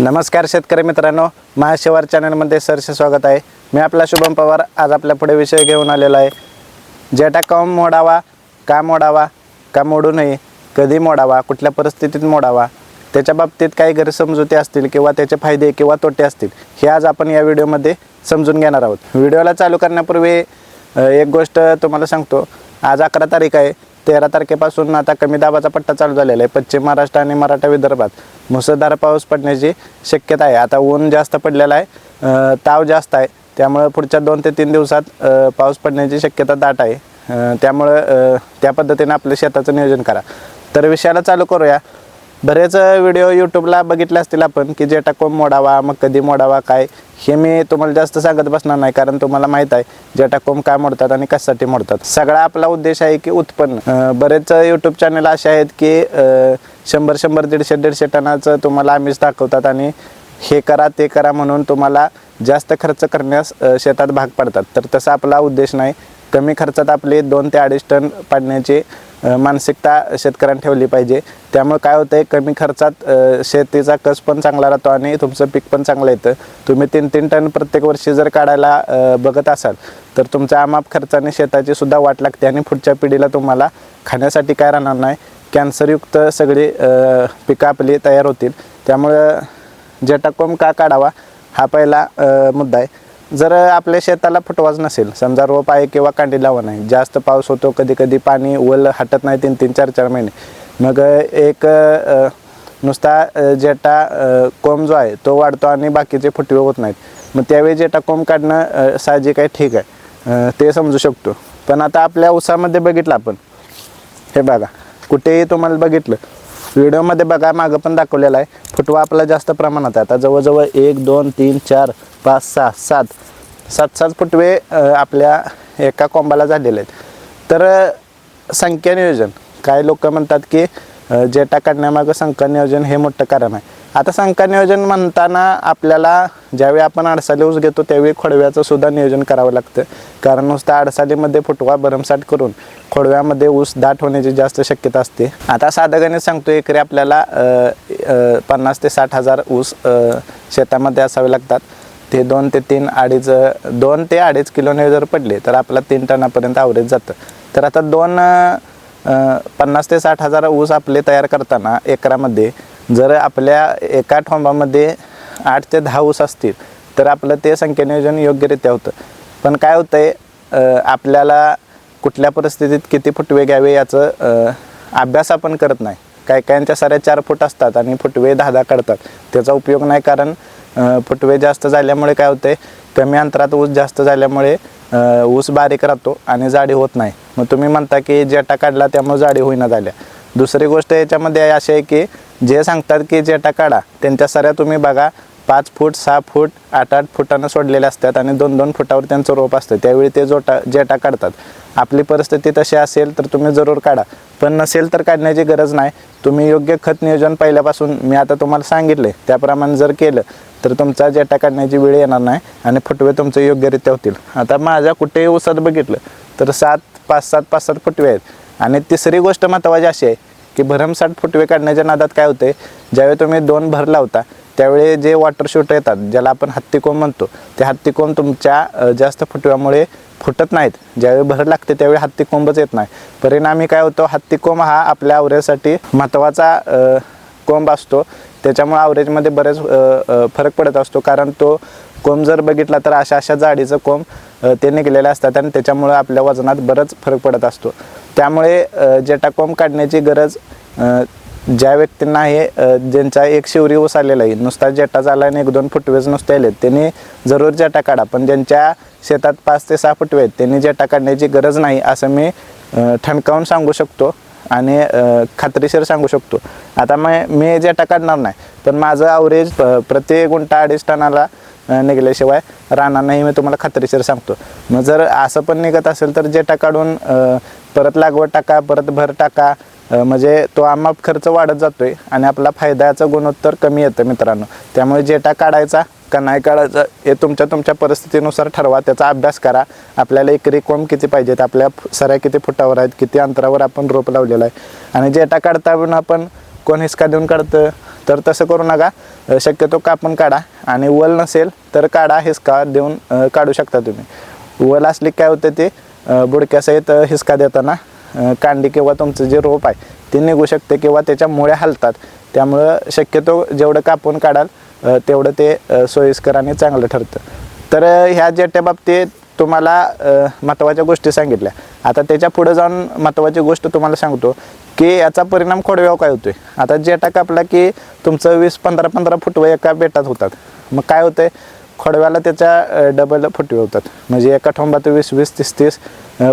नमस्कार शेतकरी मित्रांनो महाशिवार चॅनलमध्ये सरसे स्वागत आहे. मी आपला शुभम पवार आज आपल्या पुढे विषय घेऊन आलेलो आहे. जेटा कम मोडावा का मोडावा का मोडू नये कधी मोडावा कुठल्या परिस्थितीत मोडावा त्याच्या बाबतीत काही गैरसमजुती असतील किंवा त्याचे फायदे किंवा तोटे असतील हे आज आपण या व्हिडिओमध्ये समजून घेणार आहोत. व्हिडिओला चालू करण्यापूर्वी एक गोष्ट तुम्हाला सांगतो. आज अकरा तारीख आहे. तेरा तारखेपासून आता कमी दाबाचा पट्टा चालू झालेला आहे. पश्चिम महाराष्ट्र आणि मराठा विदर्भात मुसळधार पाऊस पडण्याची शक्यता आहे. आता ऊन जास्त पडलेला आहे ताव जास्त आहे. त्यामुळं पुढच्या दोन ते तीन दिवसात पाऊस पडण्याची शक्यता दाट आहे. त्यामुळं त्या पद्धतीने आपल्या शेताचं नियोजन करा. तर विषयाला चालू करूया. बरेच व्हिडिओ यूट्यूबला बघितले असतील आपण की जेटा कोंब मोडावा मग कधी मोडावा काय? हे मी तुम्हाला जास्त सांगत बसणार नाही कारण तुम्हाला माहीत आहे जेटा कोंब काय मोडतात आणि कशासाठी मोडतात. सगळा आपला उद्देश आहे की उत्पन्न. बरेच यूट्यूब चॅनल असे आहेत की शंभर शंभर दीडशे दीडशे टनाचं तुम्हाला आम्हीच दाखवतात आणि हे करा ते करा म्हणून तुम्हाला जास्त खर्च करण्यास शेतात भाग पडतात. तर तसा आपला उद्देश नाही. कमी खर्चात आपले दोन ते अडीच टन पाडण्याची मानसिकता शेतकऱ्यांनी ठेवली पाहिजे. त्यामुळे काय होतं आहे कमी खर्चात शेतीचा कस पण चांगला राहतो आणि तुमचं पीक पण चांगलं येतं. तुम्ही तीन तीन टन प्रत्येक वर्षी जर काढायला बघत असाल तर तुमच्या आमाप खर्चाने शेताची सुद्धा वाट लागते आणि पुढच्या पिढीला तुम्हाला खाण्यासाठी काय राहणार नाही. कॅन्सरयुक्त सगळी पिकं आपली तयार होतील. त्यामुळं जटाकोम का काढावा हा पहिला मुद्दा आहे. जर आपल्या शेताला फुटवाच नसेल समजा रोप आहे किंवा कांडी लावा नाही जास्त पाऊस होतो कधी कधी पाणी वल हटत नाही तीन तीन चार चार महिने. मग एक नुसता जेटा कोंब जो आहे तो वाढतो आणि बाकीचे फुटवे होत नाहीत. मग त्यावेळी जेटा कोंब काढणं साहजिक आहे ठीक आहे. ते समजू शकतो. पण आता आपल्या उसामध्ये बघितलं आपण. हे बघा कुठेही तुम्हाला बघितलं व्हिडिओमध्ये बघा मागं पण दाखवलेलं आहे. फुटवा आपला जास्त प्रमाणात आहे. आता जवळजवळ एक दोन तीन चार पाच सहा सात सात सात फुटवे आपल्या एका कोंबाला झालेले आहेत. तर संख्या नियोजन काही लोक म्हणतात की जेटा काढण्यामागं संख्या नियोजन हे मोठं कारण आहे. आता संख्या नियोजन म्हणताना आपल्याला ज्यावेळी आपण आडसाली ऊस घेतो त्यावेळी खोडव्याचं सुद्धा नियोजन करावं लागतं. कारण नुसतं आडसालीमध्ये फुटवा भरमसाट करून खोडव्यामध्ये ऊस दाट होण्याची जास्त शक्यता असते. आता साधं सांगतो एकरी आपल्याला पन्नास ते साठ हजार ऊस शेतामध्ये असावे लागतात. ते दोन ते तीन अडीच दोन ते अडीच किलोने जर पडले तर आपला तीन टनापर्यंत आवरेज जातं. तर आता दोन पन्नास ते साठ हजार ऊस आपले तयार करताना एकरामध्ये जर आपल्या एका ठोंबामध्ये आठ ते दहा ऊस असतील तर आपलं ते संख्या नियोजन योग्यरित्या होतं. पण काय होतं आहे आपल्याला कुठल्या परिस्थितीत किती फुटवे घ्यावे याचं अभ्यास आपण करत नाही. काय कायांच्या साऱ्या चार फूट असतात आणि फुटवे दहा दहा काढतात. त्याचा उपयोग नाही कारण फुटवे जास्त झाल्यामुळे काय होते कमी अंतरात ऊस जास्त झाल्यामुळे ऊस बारीक राहतो आणि जाडी होत नाही. मग तुम्ही म्हणता की जेटा काढला त्यामुळे जाडी होईना झाल्या. दुसरी गोष्ट याच्यामध्ये अशी आहे की जे सांगतात की जेटा काढा त्यांच्या सऱ्या तुम्ही बघा. पाच फूट सहा फूट आठ आठ फुटानं सोडलेले असतात आणि दोन दोन फुटावर त्यांचं रोप असतं. त्यावेळी ते जोटा जेटा काढतात. आपली परिस्थिती तशी असेल तर तुम्ही जरूर काढा. पण नसेल तर काढण्याची गरज नाही. तुम्ही योग्य खत नियोजन पहिल्यापासून मी आता तुम्हाला सांगितले त्याप्रमाणे जर केलं तर तुमचा जेटा काढण्याची वेळ येणार नाही आणि फुटवे तुमचे योग्यरित्या होतील. आता माझ्या कुठेही ऊसात बघितलं तर सात पाच सात पाच सात फुटवे आहेत. आणि तिसरी गोष्ट महत्त्वाची अशी आहे की भरमसाठ फुटवे काढण्याच्या नादात काय होते ज्यावेळी तुम्ही दोन भर लावता त्यावेळी जे वॉटर शूट येतात ज्याला आपण हत्तीकोंब म्हणतो ते हत्तीकोंब तुमच्या जास्त फुटव्यामुळे फुटत नाहीत. ज्यावेळी भर लागते त्यावेळी हत्तीकोंबच येत नाही. परिणामी काय होतो हत्तीकोंब हा आपल्या आवऱ्यासाठी महत्त्वाचा कोंब असतो. त्याच्यामुळे आवरेजमध्ये बरेच फरक पडत असतो. कारण तो कोंब जर बघितला तर अशा अशा जाडीचं कोंब ते निघलेले असतात आणि त्याच्यामुळे आपल्या वजनात बरंच फरक पडत असतो. त्यामुळे अ, जेटा कोंब काढण्याची गरज ज्या व्यक्तींना आहे ज्यांचा एक शिवरी ऊस आलेला आहे नुसता जेटा झाला आणि एक दोन फुटवेच नुसते आले त्यांनी जरूर जेटा काढा. पण ज्यांच्या शेतात पाच ते सहा फुटवे आहेत त्यांनी जेटा काढण्याची गरज नाही असं मी ठणकावून सांगू शकतो आणि खात्रीशीर सांगू शकतो. आता मग मी जेटा काढणार नाही पण माझं अवरेज प्रति गुंठा अडीच टनाला निघल्याशिवाय निघाल्याशिवाय राहणार नाही मी तुम्हाला खात्रीशीर सांगतो. मग जर असं पण निघत असेल तर जेटा काढून परत लागवड टाका परत भर टाका म्हणजे तो आमाप खर्च वाढत जातोय आणि आपला फायद्याचं गुणोत्तर कमी येतं मित्रांनो. त्यामुळे जेटा काढायचा का नाही काढायचा हे तुमच्या तुमच्या परिस्थितीनुसार ठरवा. त्याचा अभ्यास करा. आपल्याला एकरी कोंब किती पाहिजेत? आपल्या सऱ्या किती फुटावर आहेत? किती अंतरावर आपण रोप लावलेला आहे? आणि जेटा काढता आपण कोण हिसका देऊन काढतं? तर तसं करू नका. शक्यतो कापून काढा. आणि वल नसेल तर काढा हिसका देऊन काढू शकता तुम्ही. वल असली काय होतं ते बुडक्यासहित हिसका देताना कांडी किंवा तुमचं जे रोप आहे ते निघू शकते किंवा त्याच्या मुळ्या हलतात. त्यामुळं शक्यतो जेवढं कापून काढाल तेवढं ते सोयीस्कर आणि चांगलं ठरतं. तर ह्या जेट्या बाबतीत तुम्हाला महत्त्वाच्या गोष्टी सांगितल्या. आता त्याच्या पुढे जाऊन महत्त्वाची गोष्ट तुम्हाला सांगतो की याचा परिणाम खोडव्यावर काय होतोय? आता जेटा कापला की तुमचं वीस पंधरा पंधरा फुटवं एका बेटात होतात. मग काय होतंय? खोडव्याला त्याच्या डबल फुटवे होतात. म्हणजे एका ठोंबात वीस वीस तीस तीस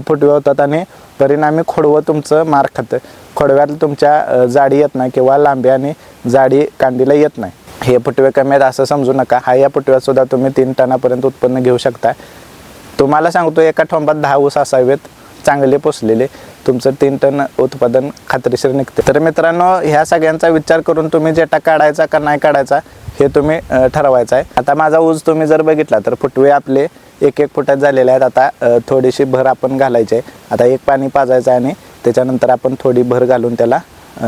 फुटवे होतात आणि परिणामी खोडवं तुमचं मार खातं. खोडव्याला तुमच्या जाडी येत नाही किंवा लांबी आणि जाडी कांडीला येत नाही. हे फुटवे कमी आहेत असं समजू नका. हा या फुटव्यात सुद्धा तुम्ही तीन टनापर्यंत उत्पन्न घेऊ शकता. तुम्हाला सांगतो एका ठोंबात दहा ऊस असावेत चांगले पोचलेले तुमचं तीन टन उत्पादन खात्रीशीर निघते. तर मित्रांनो ह्या सगळ्यांचा विचार करून तुम्ही जेटा काढायचा का नाही काढायचा हे तुम्ही ठरवायचं आहे. आता माझा ऊस तुम्ही जर बघितला तर फुटवे आपले एक एक फुटात झालेले आहेत. आता थोडीशी भर आपण घालायची आहे. आता एक पाणी पाजायचं आहे आणि त्याच्यानंतर आपण थोडी भर घालून त्याला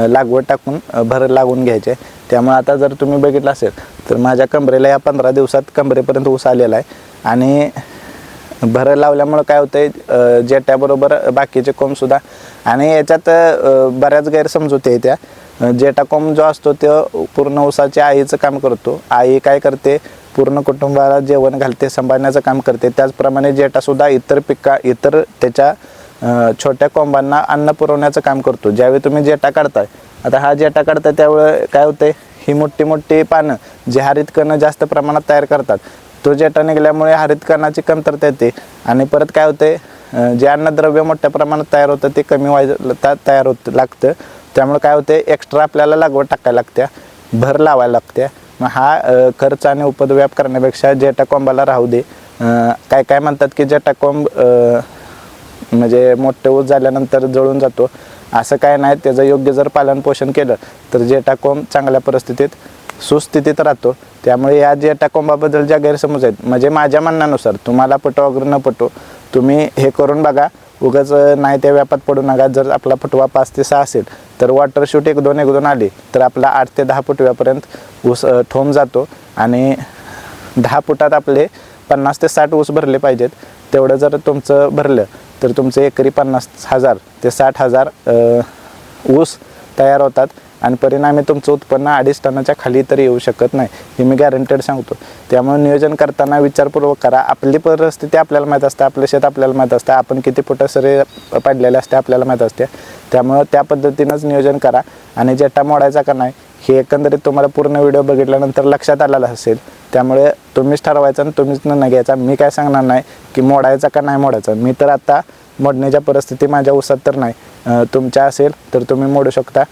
लागवड टाकून भर लागून घ्यायचे त्यामुळे आता जर तुम्ही बघितलं असेल तर माझ्या कमरेला या पंधरा दिवसात कमरेपर्यंत ऊस आलेला आहे. आणि भरं लावल्यामुळं काय होतंय जेट्याबरोबर बाकीचे कोंबसुद्धा आणि याच्यात बऱ्याच गैरसमजुती आहे जेटाकॉम कोंब जो असतो तो पूर्ण ऊसाच्या आईचं काम करतो. आई काय करते? पूर्ण कुटुंबाला जेवण घालते सांभाळण्याचं काम करते. त्याचप्रमाणे जेटासुद्धा इतर पिका इतर त्याच्या छोट्या कोंबांना अन्न पुरवण्याचं काम करतो. ज्यावेळी तुम्ही जेटा काढताय आता हा जेटा काढताय त्यावेळे काय होते ही मोठी मोठी पानं जी हरित कणं जास्त प्रमाणात तयार करतात. तो जेटा निघाल्यामुळे हरित कणाची कमतरता येते. आणि परत काय होते जे अन्नद्रव्य मोठ्या प्रमाणात तयार होतं ते कमी व्हायला ता- तयार होत लागतं. त्यामुळे काय होते एक्स्ट्रा आपल्याला लागवड टाकायला लागत्या भर लावायला लागत्या. मग हा खर्च आणि उपद्व्याप करण्यापेक्षा जेटाकोंबाला राहू दे. काय काय म्हणतात की जेटाकोंब म्हणजे मोठे ऊस झाल्यानंतर जळून जातो. असं काय नाही त्याचं योग्य जर पालन पोषण केलं तर जेटाकोंब चांगल्या परिस्थितीत सुस्थितीत राहतो. त्यामुळे या जेटाकोंबाबद्दल ज्या गैरसमज आहेत म्हणजे माझ्या म्हणण्यानुसार तुम्हाला पटो वगैरे न पटो तुम्ही हे करून बघा. उगाच नाही त्या व्यापात पडू नका. जर आपला फुटवा पाच ते सहा असेल तर वॉटर शूट एक दोन एक दोन आली तर आपला आठ ते दहा फुटव्यापर्यंत ऊस अ, ठोंब जातो. आणि दहा फुटात आपले पन्नास ते साठ ऊस भरले पाहिजेत. तेवढं जर तुमचं भरलं तर तुमचं एकरी पन्नास हजार ते साठ हजार ऊस तयार होतात. आणि परिणामी तुमचं उत्पन्न अडीच टनाच्या खाली तर येऊ शकत नाही हे मी गॅरंटेड सांगतो. त्यामुळे नियोजन करताना विचारपूर्वक करा. आपली परिस्थिती आपल्याला माहीत असते आपलं शेत आपल्याला माहीत असतं आपण किती फुटं सरे पडलेले असते आपल्याला माहीत असते. त्यामुळं त्या पद्धतीनंच नियोजन करा. आणि जेटा मोडायचा का नाही हे एकंदरीत तुम्हाला पूर्ण व्हिडिओ बघितल्यानंतर लक्षात आलेला असेल. त्यामुळे तुम्हीच ठरवायचं आणि तुम्हीच निर्णय घ्यायचा. मी काय सांगणार नाही की मोडायचा का नाही मोडायचा. मी तर आता मोडण्याच्या परिस्थिती माझ्या उसात तर नाही. तुमच्या असेल तर तुम्ही मोडू शकता.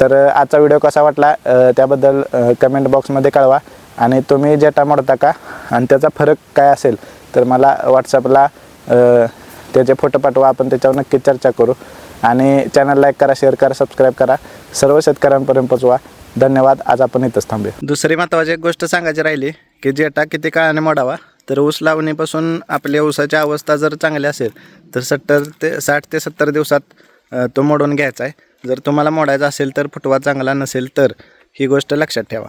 तर आजचा व्हिडिओ कसा वाटला त्याबद्दल कमेंट बॉक्समध्ये कळवा. आणि तुम्ही जेटा मोडता का आणि त्याचा फरक काय असेल तर मला व्हॉट्सअपला त्याचे फोटो पाठवा. आपण त्याच्यावर नक्की चर्चा करू. आणि चॅनल लाईक करा शेअर करा सबस्क्राईब करा. सर्व शेतकऱ्यांपर्यंत पोचवा धन्यवाद. आज आपण इथंच थांबूया. दुसरी महत्त्वाची एक गोष्ट सांगायची राहिली की जेटा किती काळाने मोडावा तर ऊस लावणीपासून आपल्या ऊसाची अवस्था जर चांगली असेल तर सत्तर ते साठ ते सत्तर दिवसात तो मोडून घ्यायचा आहे. जर तुम्हाला मोडायचा असेल तर फुटवा चांगला नसेल तर ही गोष्ट लक्षात ठेवा.